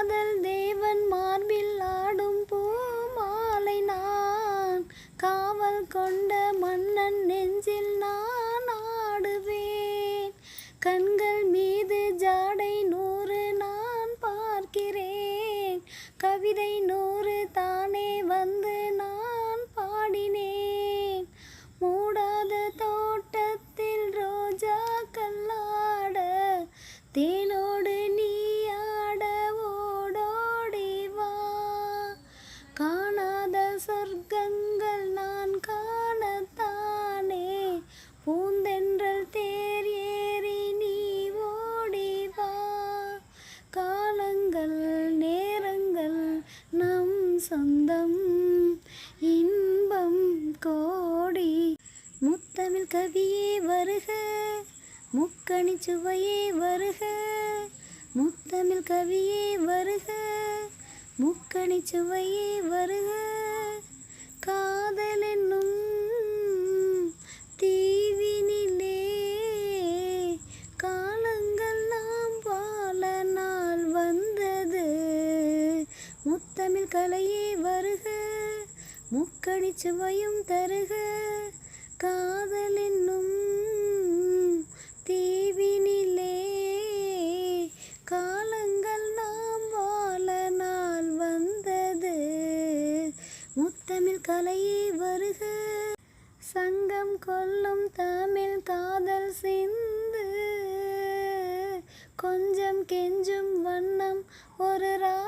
காதல் தேவன் மார்பில் ஆடும் பூ மாலை நான். காவல் கொண்ட மன்னன் நெஞ்சில் நான் ஆடுவேன். கண்கள் மீது ஜாடை நூறு நான் பார்க்கிறேன். கவிதை நூறு சொந்தம் இன்பம் கோடி. முத்தமிழ் கவியே வருக முக்கணி சுவையே வருக. முத்தமிழ் கவியே வருக முக்கணி சுவையே வருக. காதல் முத்தமிழ் கலையே வருக முக்கணி சுவையும் தருக. காதல் என்னும் தீவினிலே காலங்கள் நாம் வாழ நாள் வந்தது. முத்தமிழ் கலையே வருக சங்கம் கொல்லும் தமிழ் காதல் சிந்து. கொஞ்சம் கெஞ்சும் வண்ணம் ஒரு ரா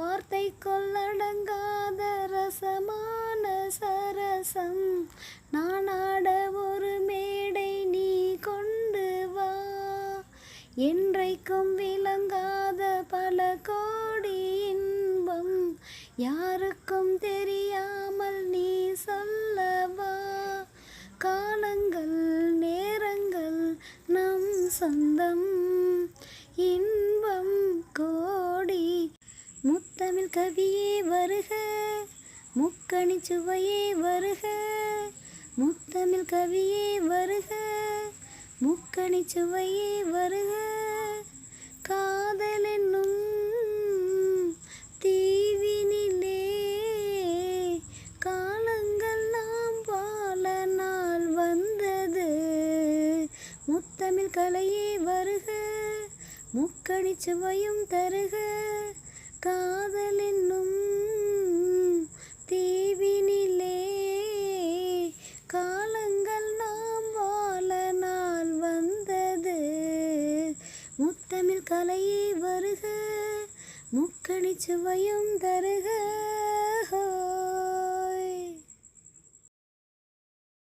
வார்த்தை கொள்ளடங்காத ரசமான சரசம். நானாட ஒரு மேடை நீ கொண்டு வா. என்றைக்கும் விளங்காத பல கோடி இன்பம் யாருக்கும் தெரியாமல் நீ சொல்லவா. காலங்கள் நேரங்கள் நம் சொந்தம். இன்பம் கோடி முத்தமிழ் கவியே வருக முக்கணி சுவையே வருக முத்தமிழ் கவியே வருக முக்கணி சுவையே வருக. காதல் என்னும் தீவினிலே காலங்கள் நாம் வாழ நாள் வந்தது. முத்தமிழ் கலையே வருக முக்கணி சுவையும் தருக காதலென்னும் தீவினிலே. காலங்கள் நாம் வாழ நாள் வந்தது. முத்தமிழ் கலையே வருக முக்கணி சுவையும் தருக.